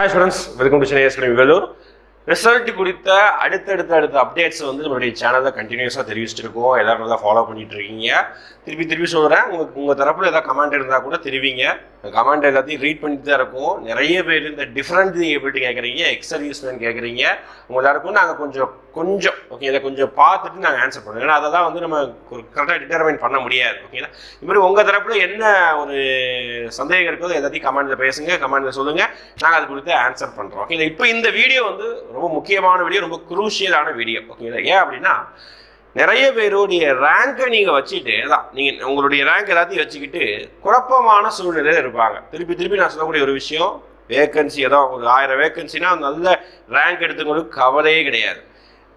Hi students welcome to Chennai academy Vellore result குறித்த அடுத்தடுத்த அடுத்த அப்டேட்ஸ் வந்து நம்மளுடைய சேனலில் கண்டினியூஸாக தெரிவிச்சிட்டு இருக்கோம். எல்லாரும் நல்லா ஃபாலோ பண்ணிட்டு இருக்கீங்க. திருப்பி திருப்பி சொல்கிறேன் உங்கள் உங்கள் தரப்பில் ஏதாவது கமெண்ட் இருந்தால் கூட தெரிவிங்க. கமெண்ட் எல்லாத்தையும் ரீட் பண்ணிட்டு தான் இருக்கோம். நிறைய பேர் இந்த டிஃப்ரெண்ட் எப்படி கேட்குறீங்க எக்ஸர்வீஸ்மேன் கேட்குறீங்க உங்கள் எல்லாருக்கும் நாங்கள் கொஞ்சம் கொஞ்சம் ஓகே இதை கொஞ்சம் பார்த்துட்டு நாங்கள் ஆன்சர் பண்ணுவோம். ஏன்னா அதை தான் வந்து நம்ம ஒரு கரெக்டாக டிட்டர்மைன் பண்ண முடியாது ஓகேங்களா இது மாதிரி உங்கள் தரப்பில் என்ன ஒரு சந்தேகம் இருக்கோ எல்லாத்தையும் கமெண்ட்ல பேசுங்க கமெண்ட்டில் சொல்லுங்கள் நாங்கள் அது குறித்து ஆன்சர் பண்ணுறோம் ஓகேங்களா இப்போ இந்த வீடியோ வந்து ரொம்ப முக்கியமான வீடியோ ரொம்ப குரூஷியலான வீடியோ ஓகேங்களா ஏன் அப்படின்னா நிறைய பேருடைய ரேங்கை நீங்கள் வச்சுட்டு தான் நீங்கள் உங்களுடைய ரேங்க் எல்லாத்தையும் வச்சுக்கிட்டு குழப்பமான சூழ்நிலையில் இருப்பாங்க. திருப்பி திருப்பி நான் சொல்லக்கூடிய ஒரு விஷயம் வேக்கன்சி ஏதோ ஒரு ஆயிரம் வேக்கன்சினா நல்ல ரேங்க் எடுத்தவங்களுக்கு கவலையே கிடையாது.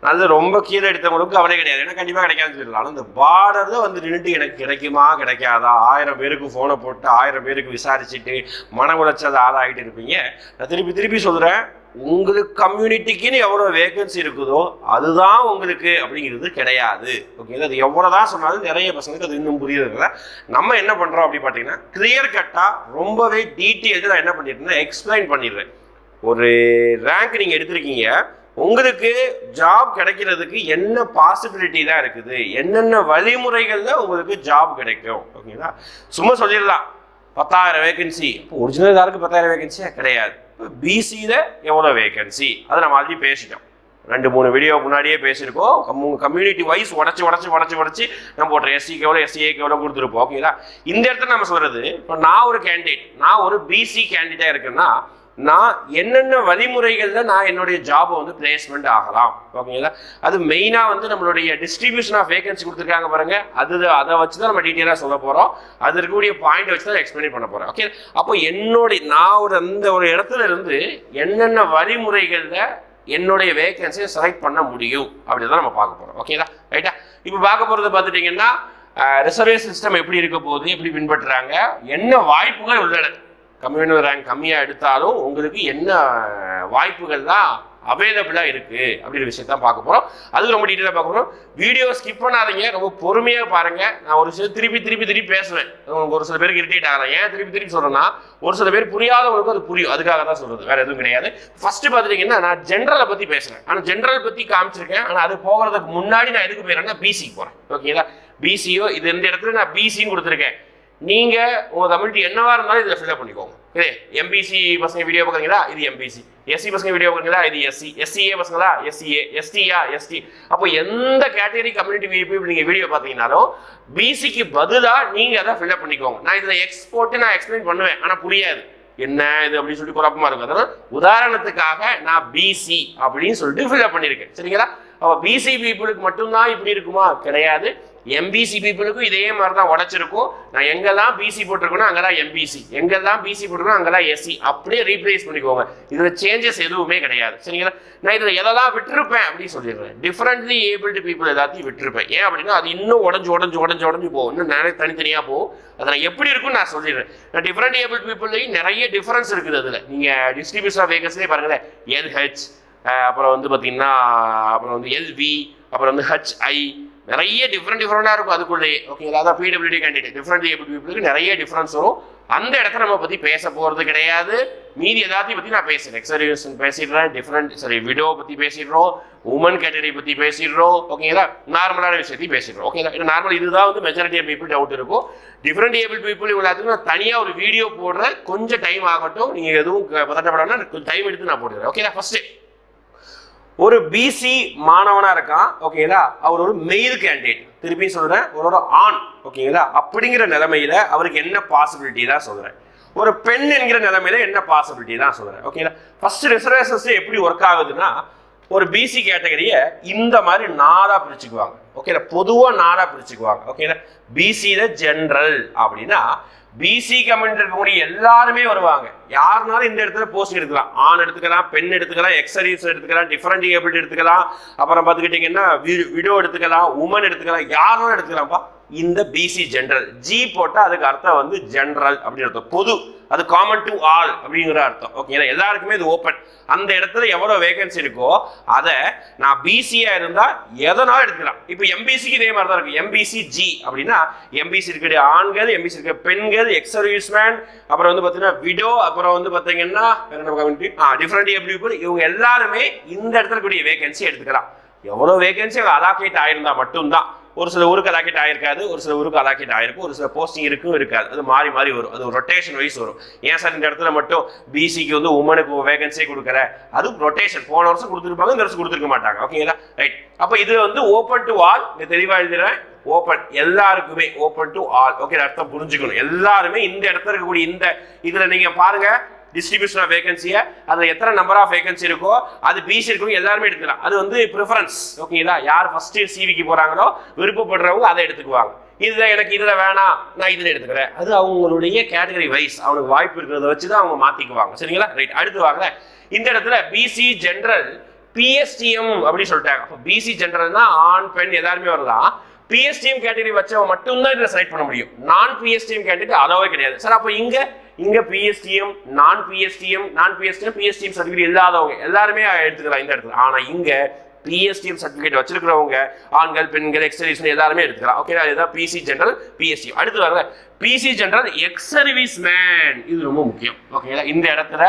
நல்ல ரொம்ப கீழே எடுத்தவங்களுக்கு கவலையே கிடையாது. ஏன்னா கண்டிப்பாக கிடைக்காதுன்னு சொல்லலாம் ஆனால் இந்த பார்டரில் வந்து நின்றுட்டு எனக்கு கிடைக்குமா கிடைக்காதா? ஆயிரம் பேருக்கு ஃபோனை போட்டு ஆயிரம் பேருக்கு விசாரிச்சுட்டு மன உளைச்சல் ஆளாகிட்டு இருப்பீங்க. நான் திருப்பி திருப்பி சொல்கிறேன் உங்களுக்கு கம்யூனிட்டிக்குன்னு எவ்வளோ வேகன்சி இருக்குதோ அதுதான் உங்களுக்கு அப்படிங்கிறது கிடையாது. ஓகே அது எவ்வளோ தான் சொன்னாலும் நிறைய பசங்களுக்கு அது இன்னும் புரியுதுங்கள நம்ம என்ன பண்ணுறோம் அப்படி பார்த்தீங்கன்னா கிளியர் கட்டாக ரொம்பவே டீட்டெயில்டு நான் என்ன பண்ணிட்டேன்னா எக்ஸ்பிளைன் பண்ணிடுறேன். ஒரு ரேங்க் நீங்கள் எடுத்திருக்கீங்க. உங்களுக்கு ஜாப் கிடைக்கிறதுக்கு என்ன பாசிபிலிட்டி தான் இருக்குது? என்னென்ன வழிமுறைகளில் உங்களுக்கு ஜாப் கிடைக்கும்? ஓகேங்களா சும்மா சொல்லிடலாம். பத்தாயிரம் வேகன்சி இப்போ ஒரிஜினல் யாருக்கு பத்தாயிரம் வேகன்சியா கிடையாது. இப்போ பிசியில் எவ்வளோ வேகன்சி அதை நம்ம ஆல்ரெடி பேசிட்டோம். ரெண்டு மூணு வீடியோ முன்னாடியே பேசியிருக்கோம். உங்கள் கம்யூனிட்டி வைஸ் உடச்சி உடச்சி உடச்சி உடச்சி நம்ம ஒரு எஸ்சிக்கு எவ்வளோ எஸ்சிஏக்கு எவ்வளோ கொடுத்துருப்போம் ஓகேங்களா இந்த இடத்துல நம்ம சொல்கிறது இப்போ நான் ஒரு கேண்டிடேட் நான் ஒரு பிசி கேண்டிடேட்டாக இருக்கேன்னா நான் என்னென்ன வழிமுறைகளில் நான் என்னுடைய ஜாபை வந்து பிளேஸ்மெண்ட் ஆகலாம். ஓகேங்களா? அது மெயினாக வந்து நம்மளுடைய டிஸ்ட்ரிபியூஷன் ஆஃப் வேகன்சி கொடுத்துருக்காங்க பாருங்க. அது அதை வச்சு தான் நம்ம டீட்டெயிலாக சொல்ல போகிறோம் அது இருக்கக்கூடிய பாயிண்ட் வச்சு தான் எக்ஸ்பிளைன் பண்ண போகிறோம் ஓகே? அப்போ என்னுடைய நான் ஒரு அந்த ஒரு இடத்துல இருந்து என்னென்ன வழிமுறைகளில் என்னுடைய வேகன்சியை செலக்ட் பண்ண முடியும்? அப்படி தான் நம்ம பார்க்க போகிறோம் ஓகேங்களா? ரைட்டா இப்போ பார்க்க போகிறது பார்த்துட்டிங்கன்னா ரிசர்வேஷன் சிஸ்டம் எப்படி இருக்க போகுது? எப்படி பின்பற்றுறாங்க? என்ன வாய்ப்புகள் உள்ளன? கம்யூனல் ரேங்க் கம்மியாக எடுத்தாலும் உங்களுக்கு என்ன வாய்ப்புகள்லாம் அவைலபிளாக இருக்குது அப்படின்ற விஷயத்தான் பார்க்க போகிறோம் அது ரொம்ப டீட்டெயிலாக பார்க்க போகிறோம் வீடியோ ஸ்கிப் பண்ணாதீங்க. ரொம்ப பொறுமையாக பாருங்கள் நான் ஒரு சில திருப்பி திருப்பி திருப்பி பேசுவேன். உங்களுக்கு ஒரு சில பேருக்கு இரிட்டேட் ஆகிறேன் ஏன் திருப்பி திருப்பி சொல்கிறேன்னா ஒரு சில பேர் புரியாதவங்களுக்கு அது புரியும். அதுக்காக தான் சொல்கிறது வேறு எதுவும் கிடையாது. ஃபஸ்ட்டு பார்த்துட்டிங்கன்னா நான் ஜென்ரலை பற்றி பேசுகிறேன் ஆனால் ஜென்ரல் பற்றி காமிச்சிருக்கேன். ஆனால் அது போகிறதுக்கு முன்னாடி நான் எதுக்கு போயிடுறேன்னா பிசிக்கு போகிறேன் ஓகேங்களா பிசியோ இது இந்த இடத்துல நான் பிசின்னு கொடுத்துருக்கேன். நீங்கள் உங்கள் கம்யூனிட்டி என்னவாக இருந்தாலும் இதில் ஃபில்அப் பண்ணிக்கோங்க. இது எம்பிசி பசங்க வீடியோ பார்க்குறீங்களா? இது எம்பிசி எஸ்சி பசங்க வீடியோ பார்க்குறீங்களா? இது எஸ்சி எஸ்சிஏ பசங்களா? எஸ்சிஏ எஸ்டியா எஸ்டி அப்போ எந்த கேட்டகரி கம்யூனிட்டி பீப்புள் நீங்கள் வீடியோ பார்த்தீங்கன்னாலும் பிசிக்கு பதிலாக நீங்கள் அதை ஃபில்அப் பண்ணிக்கோங்க. நான் இதில் எக்ஸ்போர்ட்டு நான் எக்ஸ்பிளைன் பண்ணுவேன். ஆனால் புரியாது. என்ன இது அப்படின்னு சொல்லிட்டு குழப்பமா இருக்கும். அதனால உதாரணத்துக்காக நான் பிசி அப்படின்னு சொல்லிட்டு ஃபில்அப் பண்ணியிருக்கேன். சரிங்களா? அப்போ பிசி பீப்புளுக்கு மட்டும்தான் இப்படி இருக்குமா? கிடையாது. எம்பிசி பீப்புளுக்கும் இதே மாதிரி தான் உடச்சிருக்கும். நான் எங்கெல்லாம் பிசி போட்டிருக்கணும் அங்கெல்லாம் எம்பிசி எங்கெல்லாம் பிசி போட்டிருக்கணும் அங்கெல்லாம் எஸ்சி அப்படியே ரீப்ளேஸ் பண்ணிக்கோங்க. இதில் சேஞ்சஸ் எதுவுமே கிடையாது. சரிங்களா? நான் இதில் எதெல்லாம் விட்டுருப்பேன் அப்படின்னு சொல்லிடுறேன். டிஃப்ரெண்ட்லி ஏபிள்டு பீப்புள் எல்லாத்தையும் விட்டுருப்பேன். ஏன் அப்படின்னா அது இன்னும் உடஞ்சு உடஞ்சு உடஞ்சு உடஞ்சு போகும். இன்னும் நிறைய தனித்தனியாக போகும். அதை நான் எப்படி இருக்கும்னு நான் சொல்லிடுறேன். நான் டிஃப்ரெண்ட் ஏபிள் பீப்புள்லையும் நிறைய டிஃப்ரென்ஸ் இருக்குது அதில். நீங்கள் டிஸ்ட்ரிபியூஷன் ஆஃப் வேகன்ஸ்லேயே பாருங்களேன். எல்ஹெச் அப்புறம் வந்து பார்த்தீங்கன்னா அப்புறம் வந்து எல்வி அப்புறம் வந்து ஹெச்ஐ நிறைய டிஃப்ரெண்ட் டிஃப்ரெண்டாக இருக்கும் அதுக்குள்ளேயே ஓகேங்களா அதான் பிடபிள்யூடி கேண்டிடேட் டிஃப்ரெண்ட் ஏபிள் பீப்புளுக்கு நிறைய டிஃப்ரென்ஸ் வரும். அந்த இடத்த நம்ம பற்றி பேச போகிறது கிடையாது. மீதி எல்லாத்தையும் பற்றி நான் பேசுகிறேன் எக்ஸர்வேஷன் பேசிடுறேன். டிஃப்ரெண்ட் சாரி விடோ பற்றி பேசிடுறோம். உமன் கேட்டகரி பற்றி பேசிடுறோம். ஓகேங்களா நார்மலான விஷயத்தையும் பேசிடுறோம். ஓகேங்களா ஏன்னா நார்மல் இதுதான் வந்து மெஜாரிட்டி ஆஃப் பீப்புள் டவுட் இருக்கும். டிஃப்ரெண்ட் ஏபிள் பீப்புள் எல்லாத்துக்கும் நான் தனியாக ஒரு வீடியோ போடுறேன். கொஞ்சம் டைம் ஆகட்டும். நீங்கள் எதுவும் பதட்டப்படாமல் டைம் எடுத்து நான் போடுறேன் ஓகேங்களா ஃபஸ்ட்டு ஒரு பிசி மாணவனாக இருக்கான் ஓகேங்களா அவர் ஒரு மெயில் கேண்டிடேட் திருப்பி சொல்கிறேன் ஒரு ஆண் ஓகேங்களா அப்படிங்கிற நிலைமையில அவருக்கு என்ன பாசிபிலிட்டி தான் சொல்கிறேன் ஒரு பெண் என்கிற நிலைமையில என்ன பாசிபிலிட்டி தான் சொல்கிறேன் ஓகேங்களா ஃபர்ஸ்ட் ரிசர்வேஷன்ஸ் எப்படி ஒர்க் ஆகுதுன்னா ஒரு பிசி கேட்டகரியை இந்த மாதிரி நாடாக பிரிச்சுக்குவாங்க ஓகேங்களா பொதுவாக நாடாக பிரிச்சுக்குவாங்க ஓகேங்களா பிசியில் ஜென்ரல் அப்படின்னா பிசி கமெண்ட் இருக்கக்கூடிய எல்லாருமே வருவாங்க. யாருனாலும் இந்த இடத்துல போஸ்ட் எடுக்கலாம் ஆண் எடுத்துக்கலாம் பெண் எடுத்துக்கலாம் எக்ஸரீஸ் எடுத்துக்கலாம் டிஃபரெண்ட் ஏபிள் எடுத்துக்கலாம். அப்புறம் பார்த்துக்கிட்டிங்கன்னா விடோ எடுத்துக்கலாம் உமன் எடுத்துக்கலாம் யாருனாலும் எடுத்துக்கலாம்ப்பா. இந்த பிசி ஜென்ரல் ஜி போட்டால் அதுக்கு அர்த்தம் வந்து ஜென்ரல் அப்படின்னு அர்த்தம். பொது. அது காமன் டு ஆல் அப்படிங்கிற அர்த்தம். ஓகேங்களா எல்லாருக்குமே இது ஓப்பன் அந்த இடத்துல எவ்வளோ வேகன்சி இருக்கோ அதை நான் பிசியாக இருந்தால் எதனாலும் எடுத்துக்கலாம். இப்போ எம்பிசிக்கு இதே மாதிரி தான் இருக்கு எம்பிசி ஜி அப்படின்னா எம்பிசி இருக்கிற ஆண்கள் எம்பிசி இருக்கிற பெண்கள் எக்ஸ் சர்வீஸ்மேன் அப்புறம் வந்து பார்த்தீங்கன்னா விடோ அப்புறம் வந்து பார்த்தீங்கன்னா கம்யூனிட்டி ஆ டிஃப்ரெண்ட் எப்படி இவங்க எல்லாருமே இந்த இடத்துல கூடிய வேகன்சி எடுத்துக்கலாம். எவ்வளோ வேகன்சி அங்கே அலாக்கேட் ஆயிருந்தா மட்டும்தான். ஒரு சில ஊருக்கு அலாக்கெட் ஆயிருக்காது ஒரு சில ஊருக்கு அலாக்கெட் ஆயிருக்கும் ஒரு சில போஸ்டிங் இருக்கும் இருக்காது. அது மாறி மாறி வரும். அது ரொட்டேஷன் வைஸ் வரும். ஏன் சார் இந்த இடத்துல மட்டும் பிசிக்கு வந்து உமனுக்கு வேகன்சியே கொடுக்குற அது ரொட்டேஷன் போன வருஷம் கொடுத்துருப்பாங்க இந்த வருஷம் கொடுத்துருக்க மாட்டாங்க. ஓகேங்களா ரைட் அப்போ இது வந்து ஓப்பன் டு ஆல் இங்கே தெளிவாக எழுதுறேன். ஓப்பன் எல்லாருக்குமே ஓப்பன் டு ஆல் ஓகே அர்த்தம் புரிஞ்சுக்கணும். எல்லாருமே இந்த இடத்துல இருக்கக்கூடிய இந்த இதில் நீங்கள் பாருங்கள் டிஸ்ட்ரிபியூஷன் ஆஃப் வேகன்சியை அதில் எத்தனை நம்பர் ஆஃப் வேகன்சி இருக்கோ அது பிசி இருக்கவங்க எல்லாருமே எடுத்துக்கலாம். அது வந்து ப்ரிஃபரன்ஸ் ஓகேங்களா யார் ஃபர்ஸ்ட் சிவிக்கு போகிறாங்களோ விருப்பப்படுறவங்க அதை எடுத்துக்குவாங்க. இதில் எனக்கு இதில் வேணாம் நான் இதில் எடுத்துக்கிறேன். அது அவங்களுடைய கேட்டகரி வைஸ் அவனுக்கு வாய்ப்பு இருக்கிறத வச்சு தான் அவங்க மாற்றிக்குவாங்க சரிங்களா? ரைட் அடுத்து வாங்கல இந்த இடத்துல பிசி ஜென்ரல் பிஎஸ்டிஎம் அப்படின்னு சொல்லிட்டாங்க. அப்போ பிசி ஜென்ரல்னா ஆண் பெண் எல்லாருமே வரலாம். பிஎஸ்டிஎம் கேட்டகரி வச்சவன் மட்டும்தான் இதில் செலக்ட் பண்ண முடியும். நான் பிஎஸ்டிஎம் கேண்டிடேட் அளவே கிடையாது. சார் அப்போ இங்க இங்க பிஎஸ்டிஎம் நான் பிஎஸ்டிஎம் நான் பிஎஸ்டிஎம் பிஎஸ்டிஎம் சர்டிஃபிகேட் இல்லாதவங்க எல்லாருமே எடுத்துக்கலாம் இந்த இடத்துல. ஆனா இங்க பிஎஸ்டிஎம் சர்டிஃபிகேட் வச்சிருக்கிறவங்க ஆண்கள் பெண்கள் எக்ஸர்வீஸ் எல்லாருமே எடுத்துக்கலாம். ஓகே அதுதான் பிசி ஜெனரல் பிஎஸ்டி அடுத்து வர BC general ex service man இது ரொம்ப முக்கியம். ஓகேங்களா இந்த இடத்துல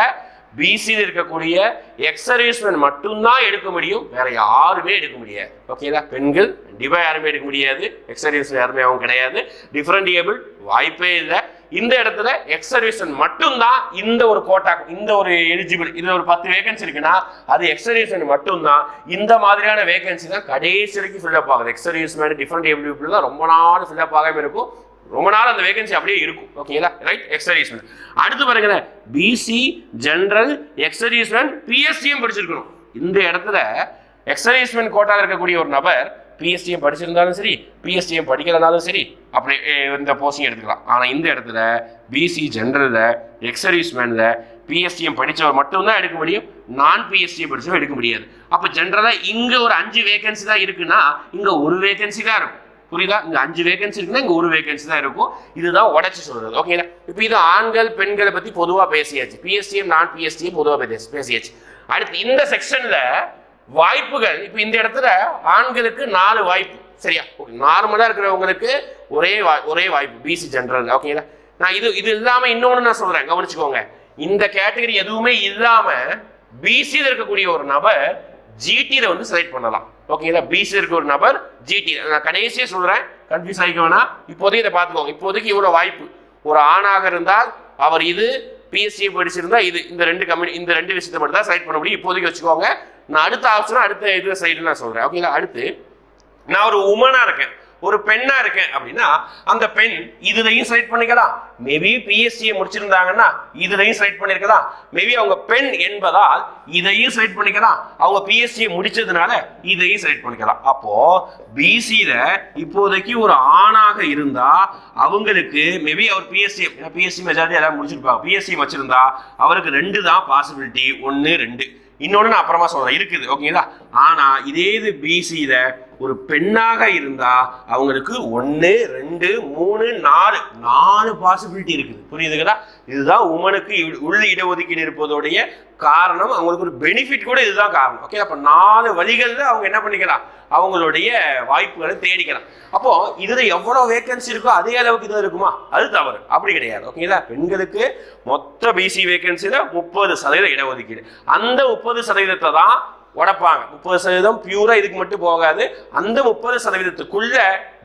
பிசியில் இருக்கக்கூடிய எக்ஸர்வீஸ்மென் மட்டும்தான் எடுக்க முடியும். வேற யாருமே எடுக்க முடியாது. ஓகேங்களா பெண்கள் கண்டிப்பா யாருமே எடுக்க முடியாது. எக்ஸர்வீஸ்மென் யாருமே அவங்க கிடையாது. டிஃபரெண்ட் ஏபிள் வாய்ப்பே இல்லை. இந்த இடத்துல எக்ஸ் மட்டும்தான் இந்த ஒரு கோட்டா இந்த ஒரு எலிஜிபிள் இது ஒரு பத்து வேகன்சி இருக்குன்னா அது எக்ஸ் மட்டும்தான். இந்த மாதிரியான வேகன்சி தான் கடைசி வரைக்கும் ஃபில்அப் ஆகுது. எக்ஸர்வீஸ்மேன் டிஃப்ரெண்ட் எபிள் தான் ரொம்ப நாள் ஃபில்அப் ஆகாமல் இருக்கும். ரொம்ப நாள் அந்த வேகன்சி அப்படியே இருக்கும். ஓகேங்களா ரைட் எக்ஸர்வீஸ்மேன் அடுத்து பாருங்க பிசி ஜெனரல் எக்ஸர்வீஸ்மேன் பிஎஸ்டிஎம் படிச்சிருக்கணும். இந்த இடத்துல எக்ஸர்வீஸ்மேன் கோட்டால இருக்கக்கூடிய ஒரு நபர் பிஎஸ்டிஎம் படிச்சிருந்தாலும் சரி பிஎஸ்டிஎம் படிக்கிறதுனாலும் சரி அப்படி இந்த போஸ்டிங் எடுத்துக்கலாம். ஆனால் இந்த இடத்துல பிசி ஜெனரலில் எக்ஸர்வீஸ்மேனில் பிஎஸ்டிஎம் படித்தவர் மட்டும்தான் எடுக்க முடியும். நான் பிஎஸ்டிஎம் படித்தவர் எடுக்க முடியாது. அப்போ ஜென்ரலாக இங்கே ஒரு அஞ்சு வேகன்சி தான் இருக்குன்னா இங்கே ஒரு வேகன்சி தான் இருக்கும். புரியுதா? இங்க அஞ்சு வேகன்சி இருக்குன்னா இங்க ஒரு வேகன்சி தான் இருக்கும். இதுதான் உடச்சி சொல்றது. ஓகேங்களா இப்போ இது ஆண்கள் பெண்களை பத்தி பொதுவா பேசியாச்சு. பிஎஸ்டிஎம் நான் பிஎஸ்டிஎம் பொதுவா பேசி- பேசியாச்சு. அடுத்து இந்த செக்ஷன்ல வாய்ப்புகள் இப்போ இந்த இடத்துல ஆண்களுக்கு நாலு வாய்ப்பு. சரியா? நார்மலா இருக்கிறவங்களுக்கு ஒரே ஒரே வாய்ப்பு. பிசி ஜென்ரல் ஓகேங்களா நான் இது இது இல்லாம இன்னொன்னு நான் சொல்றேன். கவனிச்சுக்கோங்க. இந்த கேட்டகரி எதுவுமே இல்லாம பிசியில் இருக்கக்கூடிய ஒரு நபர் ஜிடியில் வந்து செலக்ட் பண்ணலாம். ஓகேங்களா பிசி இருக்க ஒரு நபர் ஜிடி நான் கடைசியே சொல்கிறேன் கன்ஃபியூஸ் ஆகிக்க வேணாம். இப்போதைக்கு இதை பார்த்துக்கோங்க. இப்போதைக்கு இவ்வளோ வாய்ப்பு. ஒரு ஆணாக இருந்தால் அவர் இது பிஎஸ்சி படிச்சிருந்தா இது இந்த ரெண்டு கம்பெனி இந்த ரெண்டு விஷயத்தை மட்டும் தான் செலக்ட் பண்ண முடியும். இப்போதைக்கு வச்சுக்கோங்க. நான் அடுத்த ஆப்ஷனாக அடுத்த இது சைடு நான் சொல்கிறேன் ஓகேங்களா அடுத்து நான் ஒரு உமனாக இருக்கேன். ஒரு பெண்ணா இருக்கேன் அப்படின்னா அந்த பெண் இதுலையும் செலக்ட் பண்ணிக்கலாம். மேபி பிஎஸ்சியை முடிச்சிருந்தாங்கன்னா இதுலையும் செலக்ட் பண்ணிருக்கலாம். மேபி அவங்க பெண் என்பதால் இதையும் செலக்ட் பண்ணிக்கலாம். அவங்க பிஎஸ்சியை முடிச்சதுனால இதையும் செலக்ட் பண்ணிக்கலாம். அப்போ பிசியில இப்போதைக்கு ஒரு ஆணாக இருந்தா அவங்களுக்கு மேபி அவர் பிஎஸ்சி பிஎஸ்சி மெஜாரிட்டி எல்லாம் முடிச்சிருப்பாங்க. பிஎஸ்சி வச்சிருந்தா அவருக்கு ரெண்டு தான் பாசிபிலிட்டி ஒன்று ரெண்டு. இன்னொன்று நான் அப்புறமா சொல்கிறேன் இருக்குது ஓகேங்களா ஆனால் இதே இது பிசியில ஒரு பெண்ணாக இருந்தா அவங்களுக்கு ஒன்று ரெண்டு மூணு நாலு நாலு பாசிபிலிட்டி இருக்குது. புரியுதுங்களா இதுதான் உமனுக்கு உள்ள இடஒதுக்கீடு இருப்பதோடைய காரணம். அவங்களுக்கு ஒரு பெனிஃபிட் கூட இதுதான் காரணம். ஓகே அப்போ நாலு வழிகளில் அவங்க என்ன பண்ணிக்கலாம்? அவங்களுடைய வாய்ப்புகளை தேடிக்கலாம். அப்போ இதில் எவ்வளோ வேகன்சி இருக்கோ அதே அளவுக்கு இது இருக்குமா? அது தவறு. அப்படி கிடையாது. ஓகேங்களா பெண்களுக்கு மொத்த பிசி வேகன்சியில் முப்பது சதவீத இடஒதுக்கீடு. அந்த முப்பது சதவீதத்தை தான் உடைப்பாங்க. முப்பது சதவீதம் பியூரா இதுக்கு மட்டும் போகாது. அந்த முப்பது சதவீதத்துக்குள்ள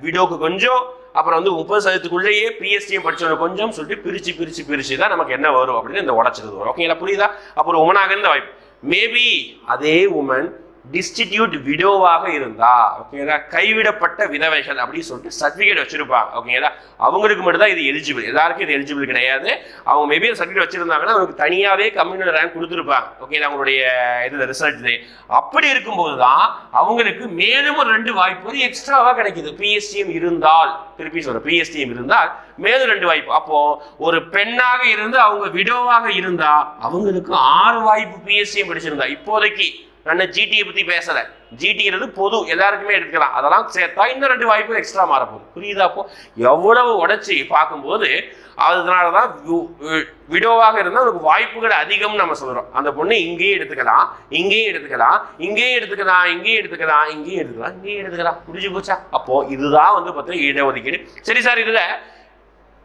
விடோக்கு கொஞ்சம் அப்புறம் வந்து முப்பது சதவீதத்துக்குள்ளேயே பிஎஸ்டிஎம் படிச்சவங்க கொஞ்சம் சொல்லிட்டு பிரிச்சு பிரிச்சு பிரிச்சு தான் நமக்கு என்ன வரும் அப்படின்னு இந்த உடச்சது வரும். ஓகேங்களா? புரியுதா? அப்புறம் உமனாக இருந்த வாய்ப்பு. மேபி அதே உமன் டிஸ்டிடியூட் விடோவாக இருந்தா ஓகேங்களா கைவிடப்பட்ட விதவைகள் அப்படின்னு சொல்லிட்டு சர்டிஃபிகேட் வச்சிருப்பாங்க ஓகேங்களா அவங்களுக்கு மட்டும் தான் இது எலிஜிபிள் எல்லாருக்கும் இது எலிஜிபிள் கிடையாது. அவங்க மேபி சர்டிஃபிகேட் வச்சிருந்தாங்கன்னா அவங்களுக்கு தனியாவே கம்யூனல் ரேங்க் கொடுத்துருப்பாங்க ஓகே அவங்களுடைய இது ரிசல்ட் அப்படி இருக்கும்போது தான் அவங்களுக்கு மேலும் ஒரு ரெண்டு வாய்ப்பு எக்ஸ்ட்ராவாக கிடைக்குது. பிஎஸ்டிஎம் இருந்தால் திருப்பி சொல்ற பிஎஸ்டிஎம் இருந்தால் மேலும் ரெண்டு வாய்ப்பு. அப்போ ஒரு பெண்ணாக இருந்து அவங்க விடோவாக இருந்தா அவங்களுக்கு ஆறு வாய்ப்பு பிஎஸ்சியும் படிச்சிருந்தா இப்போதைக்கு நான் ஜிடியை பற்றி பேசலை. ஜிடிங்கிறது பொது எல்லாருக்குமே எடுத்துக்கலாம். அதெல்லாம் சேர்த்தா இன்னும் ரெண்டு வாய்ப்பு எக்ஸ்ட்ரா மாறப்போகுது புரியுதா அப்போ? எவ்வளவு உடைச்சி பார்க்கும்போது அதனால தான் விடோவாக இருந்தால் அதுக்கு வாய்ப்புகள் அதிகம் நம்ம சொல்கிறோம் அந்த பொண்ணு இங்கேயும் எடுத்துக்கலாம் இங்கேயும் எடுத்துக்கலாம் இங்கேயும் எடுத்துக்கலாம் இங்கேயும் எடுத்துக்கலாம் இங்கேயும் எடுத்துக்கலாம் இங்கேயும் எடுத்துக்கலாம். புரிஞ்சு போச்சா? அப்போது இதுதான் வந்து பார்த்தீங்கன்னா இடஒதுக்கீடு. சரி சார் இதில்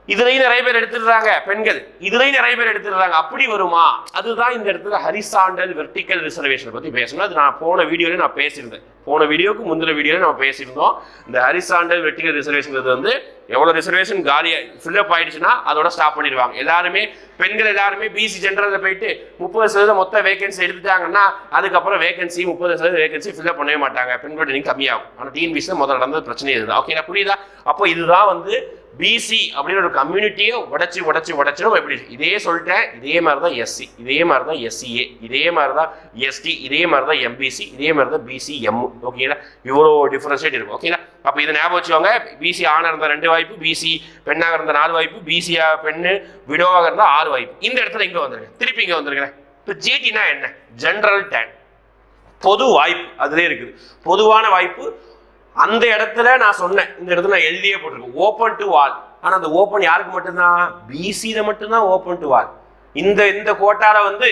இதுலையும் நிறைய பேர் எடுத்துடுறாங்க பெண்கள். இதுலையும் நிறைய பேர் எடுத்துடுறாங்க. அப்படி வருமா? அதுதான் இந்த இடத்துல ஹரிசாண்டல் வெர்டிக்கல் ரிசர்வேஷன் பத்தி பேசணும். அது நான் போன வீடியோல நான் பேசியிருந்தேன். போன வீடியோக்கு முந்தின வீடியோல நம்ம பேசியிருந்தோம். இந்த ஹரிசாண்டல் வெர்டிக்கல் ரிசர்வேஷன் வந்து எவ்வளவு ரிசர்வேஷன் காலியா ஃபில்லப் ஆயிடுச்சுன்னா அதோட ஸ்டாப் பண்ணிடுவாங்க. எல்லாருமே பெண்கள் எல்லாருமே பிசி ஜென்ரலில் போயிட்டு முப்பது சதவீதம் மொத்த வேகன்சி எடுத்துட்டாங்கன்னா அதுக்கப்புறம் வேகன்சி முப்பது சதவீதம் வேகன்சி ஃபில்அப் பண்ணவே மாட்டாங்க. பெண்கள் இன்னும் கம்மியாகும். ஆனால் டிஎன்பிசி முதல்ல நடந்தது பிரச்சனை இதுதான். ஓகே புரியுதா? அப்போ இதுதான் வந்து பிசி அப்படின்னு ஒரு கம்யூனிட்டியை உடச்சி உடச்சி உடச்சி நம்ம எப்படி இதே சொல்லிட்டேன் இதே மாதிரி தான் எஸ்சி இதே மாதிரி தான் எஸ்சிஏ இதே மாதிரி தான் எஸ்டி இதே மாதிரி தான் எம்பிசி இதே மாதிரி தான் பிசி எம் ஓகேங்களா இவ்வளோ டிஃப்ரென்ஷேட் இருக்கும். ஓகேங்களா அப்போ இதை ஞாபகம் வச்சுக்கோங்க. பிசி ஆணாக இருந்த ரெண்டு வாய்ப்பு பிசி பெண்ணாக இருந்த நாலு வாய்ப்பு பிசியா பெண்ணு விடோவாக இருந்தால் ஆறு வாய்ப்பு. இந்த இடத்துல இங்கே வந்துருங்க திருப்பி இங்கே வந்துருக்கிறேன். இப்போ ஜிடினா என்ன? ஜென்ரல் டேன் பொது வாய்ப்பு அதுலேயே இருக்குது. பொதுவான வாய்ப்பு அந்த இடத்துல நான் சொன்னேன். இந்த இடத்துல நான் எழுதியே போட்டிருக்கேன். ஓப்பன் டு வால் ஆனால் அந்த ஓப்பன் யாருக்கு மட்டும்தான்? பிசியில் மட்டும்தான் ஓப்பன் டு வால் இந்த இந்த கோட்டால வந்து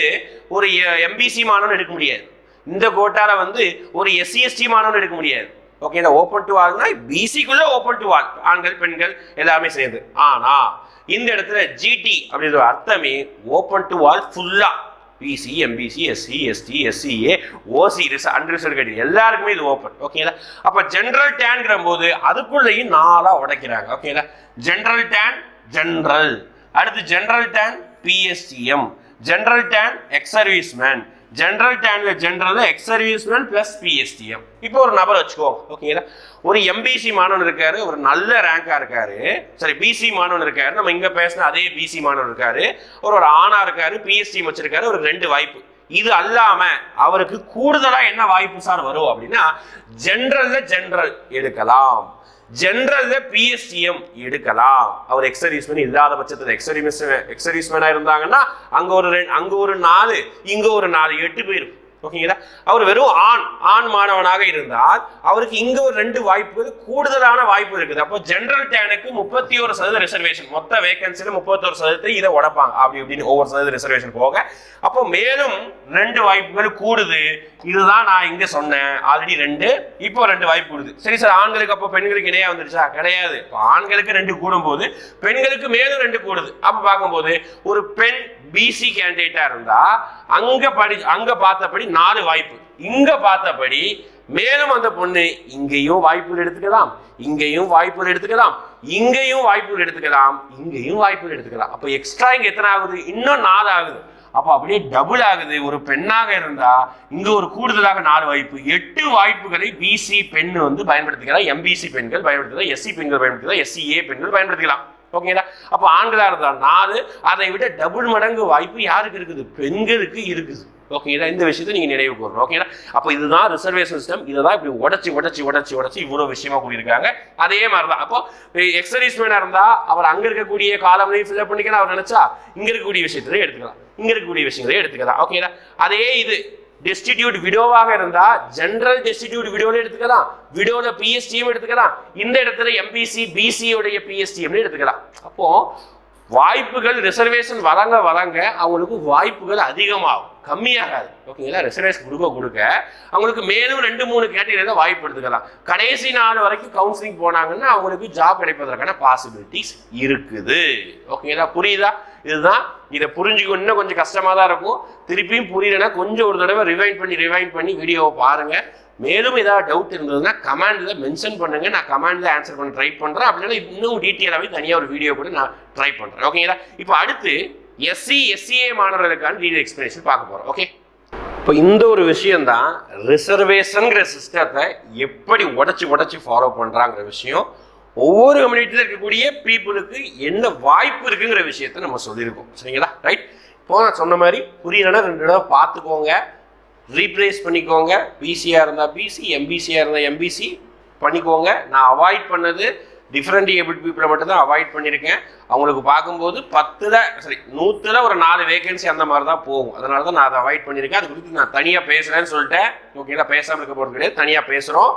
ஒரு எம்பிசி மாணவன் எடுக்க முடியாது. இந்த கோட்டால வந்து ஒரு எஸ்சிஎஸ்டி மாணவன் எடுக்க முடியாது. ஓகே ஓப்பன் டு வால்னா பிசிக்குள்ள ஓப்பன் டு வால் ஆண்கள் பெண்கள் எல்லாமே சேர்ந்து. ஆனா இந்த இடத்துல ஜிடி அப்படின்ற அர்த்தமே ஓப்பன் டு வால் ஃபுல்லா BC MBC SC ST SCA OC ரிச unreserve category எல்லாருக்குமே இது ஓப்பன் ஓகேங்களா அப்போ ஜென்ரல் டேன்கிற போது அதுக்குள்ளேயும் நாளாக உடைக்கிறாங்க. ஓகேங்களா ஜென்ரல் டேன் ஜென்ரல் அடுத்து general turn PSTM general turn ex serviceman general டேன்ல general ex serviceman plus PSTM இப்போ ஒரு நபர் வச்சுக்கோங்க ஓகேங்களா ஒரு எம்பிசி மாணவன் இருக்காரு ஒரு நல்ல ரேங்காக இருக்காரு. சரி பிசி மாணவன் இருக்காரு. நம்ம இங்கே பேசின அதே பிசி மாணவன் இருக்காரு. ஒரு ஒரு ஆணா இருக்காரு பிஎஸ்டி வச்சிருக்காரு. ஒரு ரெண்டு வாய்ப்பு. இது அல்லாம அவருக்கு கூடுதலா என்ன வாய்ப்பு சார் வரும் அப்படின்னா ஜென்ரல்ல ஜென்ரல் எடுக்கலாம். ஜென்ரல்ல பிஎஸ்டிஎம் எடுக்கலாம். அவர் எக்ஸர்வீஸ்மேன் இல்லாத பட்சத்தில் எக்ஸர்வீஸ் எக்ஸர்வீஸ்மேனா இருந்தாங்கன்னா அங்க ஒரு அங்க ஒரு நாலு இங்க ஒரு நாலு எட்டு பேர் ஓகேங்களா? அவர் வெறும் ஆண் ஆண் மாணவனாக இருந்தால் அவருக்கு இங்க ஒரு ரெண்டு வாய்ப்புகள் கூடுதலான வாய்ப்பு இருக்குது. அப்போ ஜென்ரல் டேனுக்கு முப்பத்தி ஒரு சதவீத ரிசர்வேஷன் மொத்த வேகன்சில முப்பத்தொரு சதவீதத்தை இதை உடைப்பாங்க. அப்படி இப்படின்னு ஒவ்வொரு சதவீத ரிசர்வேஷன் போக. அப்போ மேலும் ரெண்டு வாய்ப்புகள் கூடுது. இதுதான் நான் இங்க சொன்னேன். ஆல்ரெடி ரெண்டு இப்போ ரெண்டு வாய்ப்பு கூடுது. சரி சார் ஆண்களுக்கு அப்போ பெண்களுக்கு இணையா வந்துருச்சா? கிடையாது. இப்போ ஆண்களுக்கு ரெண்டு கூடும் போது பெண்களுக்கு மேலும் ரெண்டு கூடுது. அப்ப பார்க்கும்போது ஒரு பெண் பிசி கேண்டிடேட்டா இருந்தா அங்க படி அங்க பார்த்தபடி நாலு வாய்ப்பு. இங்க பார்த்தபடி மேலும் அந்த பொண்ணு இங்கேயும் வாய்ப்புகள் எடுத்துக்கலாம் இங்கேயும் வாய்ப்புகள் எடுத்துக்கலாம் இங்கேயும் வாய்ப்புகள் எடுத்துக்கலாம் இங்கேயும் வாய்ப்புகள் எடுத்துக்கலாம். அப்போ எக்ஸ்ட்ரா இங்க எத்தனை ஆகுது? இன்னும் நாலு ஆகுது. அப்போ அப்படியே டபுள் ஆகுது. ஒரு பெண்ணாக இருந்தா இங்க ஒரு கூடுதலாக நாலு வாய்ப்பு. எட்டு வாய்ப்புகளை பிசி பெண் வந்து பயன்படுத்திக்கலாம். எம்பிசி பெண்கள் பயன்படுத்திக்கலாம். எஸ்சி பெண்கள் பயன்படுத்திக்கலாம். எஸ்சிஏ பெண்கள் பயன்படுத்திக்கலாம். ஓகேங்களா? அப்போ ஆண்களாக இருந்தால் நாலு அதை விட டபுள் மடங்கு வாய்ப்பு யாருக்கு இருக்குது? பெண்களுக்கு இருக்குது. ஓகேங்களா? இந்த விஷயத்தை நீங்கள் நினைவு கூறணும். ஓகேங்களா? அப்போ இதுதான் ரிசர்வேஷன் சிஸ்டம் இதை தான் இப்படி உடச்சி உடச்சி உடச்சி உடச்சி இவ்வளோ விஷயமா கூடியிருக்காங்க அதே மாதிரி தான் அப்போ எக்ஸர்வீஸ்மேனாக இருந்தால் அவர் அங்கே இருக்கக்கூடிய காலங்களையும் ஃபில்அப் பண்ணிக்கலாம் அவர் நினச்சா இங்கே இருக்கக்கூடிய விஷயத்தையும் எடுத்துக்கலாம். இங்கே இருக்கக்கூடிய விஷயங்களையும் எடுத்துக்கலாம். ஓகேங்களா? அதே இது. டெஸ்டிடியூட் விடோவாக இருந்தா ஜென்ரல் டெஸ்டிடியூட் விடோல எடுத்துக்கலாம். விடோல பிஎஸ்டியும் எடுத்துக்கலாம். இந்த இடத்துல எம்பிசி பிசியுடைய உடைய எடுத்துக்கலாம். அப்போ வாய்ப்புகள் ரிசர்வேஷன் வழங்க வழங்க அவங்களுக்கு வாய்ப்புகள் அதிகமாகும். கம்மியாகாது. ஓகேங்களா ரிசர்வேஷன் கொடுக்க கொடுக்க அவங்களுக்கு மேலும் ரெண்டு மூணு கேட்டகரியில வாய்ப்பு எடுத்துக்கலாம். கடைசி நாள் வரைக்கும் கவுன்சிலிங் போனாங்கன்னா அவங்களுக்கு ஜாப் கிடைப்பதற்கான பாசிபிலிட்டிஸ் இருக்குது. ஓகேங்களா புரியுதா? இதுதான் இதை புரிஞ்சுக்க இன்னும் கொஞ்சம் கஷ்டமாக தான் இருக்கும். திருப்பியும் புரியலன்னா கொஞ்சம் ஒரு தடவை ரிவைண்ட் பண்ணி ரிவைண்ட் பண்ணி வீடியோவை பாருங்கள் மேலும் ஏதாவது டவுட் இருந்ததுன்னா கமெண்டில் மென்ஷன் பண்ணுங்க. நான் கமெண்டில் ஆன்சர் பண்ண ட்ரை பண்ணுறேன் அப்படின்னா இன்னும் டீட்டெயிலாகவே தனியாக ஒரு வீடியோ கூட நான் ட்ரை பண்ணுறேன் ஓகேங்களா இப்போ அடுத்து எஸ்சி எஸ்சிஏ மாணவர்களுக்கான டீடெயில் எக்ஸ்பிளேஷன் பார்க்க போகிறோம் ஓகே இப்போ இந்த ஒரு விஷயம்தான் ரிசர்வேஷனுங்கிற சிஸ்டத்தை எப்படி உடச்சி உடச்சி ஃபாலோ பண்ணுறாங்கிற விஷயம். ஒவ்வொரு கம்யூனிட்டியில் இருக்கக்கூடிய பீப்புளுக்கு என்ன வாய்ப்பு இருக்குங்கிற விஷயத்த நம்ம சொல்லியிருக்கோம். சரிங்களா? ரைட் இப்போ நான் சொன்ன மாதிரி புரியலன்னா ரெண்டு தடவை பார்த்துக்கோங்க. ரீப்ளேஸ் பண்ணிக்கோங்க. பிசியாக இருந்தால் பிசி எம்பிசியாக இருந்தால் எம்பிசி பண்ணிக்கோங்க. நான் அவாய்ட் பண்ணது டிஃப்ரெண்ட் ஏபிள் பீப்புளை மட்டும்தான் அவாய்ட் பண்ணியிருக்கேன். அவங்களுக்கு பார்க்கும்போது பத்தில் சரி நூற்றில் ஒரு நாலு வேகன்சி அந்த மாதிரி தான் போகும். அதனால தான் நான் அதை அவாய்ட் பண்ணியிருக்கேன். அது குறித்து நான் தனியாக பேசுகிறேன்னு சொல்லிட்டேன். ஓகேங்களா பேசாமல் இருக்க போகிறது கிடையாது. தனியாக பேசுகிறோம்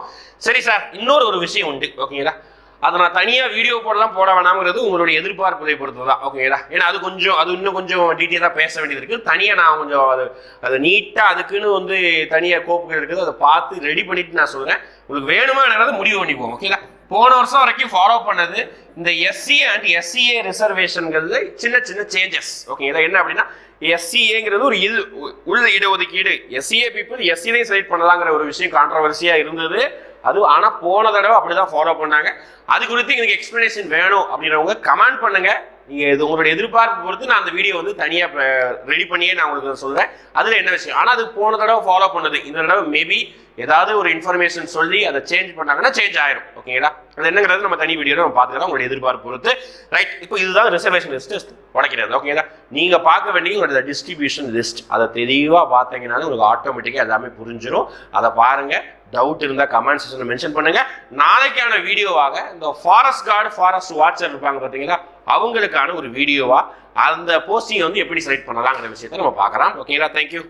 சரி சார் இன்னொரு ஒரு விஷயம் உண்டு. ஓகேங்களா அதை நான் தனியாக வீடியோ போடலாம் போட வேணாம்ங்கிறது உங்களுடைய எதிர்பார்ப்பதை பொறுத்து தான். ஓகேங்களா ஏன்னா அது கொஞ்சம் அது இன்னும் கொஞ்சம் டீட்டெயிலாக பேச வேண்டியது இருக்குது தனியாக நான் கொஞ்சம் அது அது நீட்டாக அதுக்குன்னு வந்து தனியாக கோப்புகள் இருக்குது. அதை பார்த்து ரெடி பண்ணிட்டு நான் சொல்கிறேன் உங்களுக்கு வேணுமா என்னது முடிவு பண்ணிப்போம் ஓகேங்களா போன வருஷம் வரைக்கும் ஃபாலோ பண்ணது இந்த எஸ்சி அண்ட் எஸ்சிஏ ரிசர்வேஷன்கிறது சின்ன சின்ன சேஞ்சஸ் ஓகே இதை என்ன அப்படின்னா எஸ்சிஏங்கிறது ஒரு இது உள்ள இடஒதுக்கீடு எஸ்சிஏ பீப்புள் எஸ்சிலையும் செலக்ட் பண்ணலாங்கிற ஒரு விஷயம் கான்ட்ரவர்சியாக இருந்தது. அது ஆனால் போன தடவை அப்படி தான் ஃபாலோ பண்ணாங்க. அது குறித்து எனக்கு எக்ஸ்பிளனேஷன் வேணும் அப்படின்றவங்க கமெண்ட் பண்ணுங்க. நீங்கள் இது உங்களுடைய எதிர்பார்ப்பு பொறுத்து நான் அந்த வீடியோ வந்து தனியாக ரெடி பண்ணியே நான் உங்களுக்கு சொல்கிறேன் அதில் என்ன விஷயம்? ஆனால் அது போன தடவை ஃபாலோ பண்ணது. இந்த தடவை மேபி ஏதாவது ஒரு இன்ஃபர்மேஷன் சொல்லி அதை சேஞ்ச் பண்ணாங்கன்னா சேஞ்ச் ஆயிரும். ஓகேங்களா அது என்னங்கிறது நம்ம தனி வீடியோ நம்ம பார்த்துக்கலாம். உங்களுடைய எதிர்பார்ப்பு பொறுத்து. ரைட் இப்போ இதுதான் ரிசர்வேஷன் லிஸ்ட் உடைக்கிறது. ஓகேங்களா நீங்கள் பார்க்க வேண்டிய உங்களோட டிஸ்ட்ரிபியூஷன் லிஸ்ட் அதை தெளிவாக பார்த்தீங்கன்னாலும் உங்களுக்கு ஆட்டோமேட்டிக்காக எல்லாமே புரிஞ்சிடும் அதை பாருங்கள் டவுட் இருந்தால் கமெண்ட் செஷனில் மென்ஷன் பண்ணுங்க. நாளைக்கான வீடியோவாக இந்த ஃபாரஸ்ட் கார்டு ஃபாரஸ்ட் வாட்சர் இருப்பாங்க பார்த்தீங்களா? அவங்களுக்கான ஒரு வீடியோவாக அந்த போஸ்டிங் வந்து எப்படி செலக்ட் பண்ணலாங்கிற விஷயத்தை நம்ம பார்க்கலாம். ஓகேங்களா தேங்க்யூ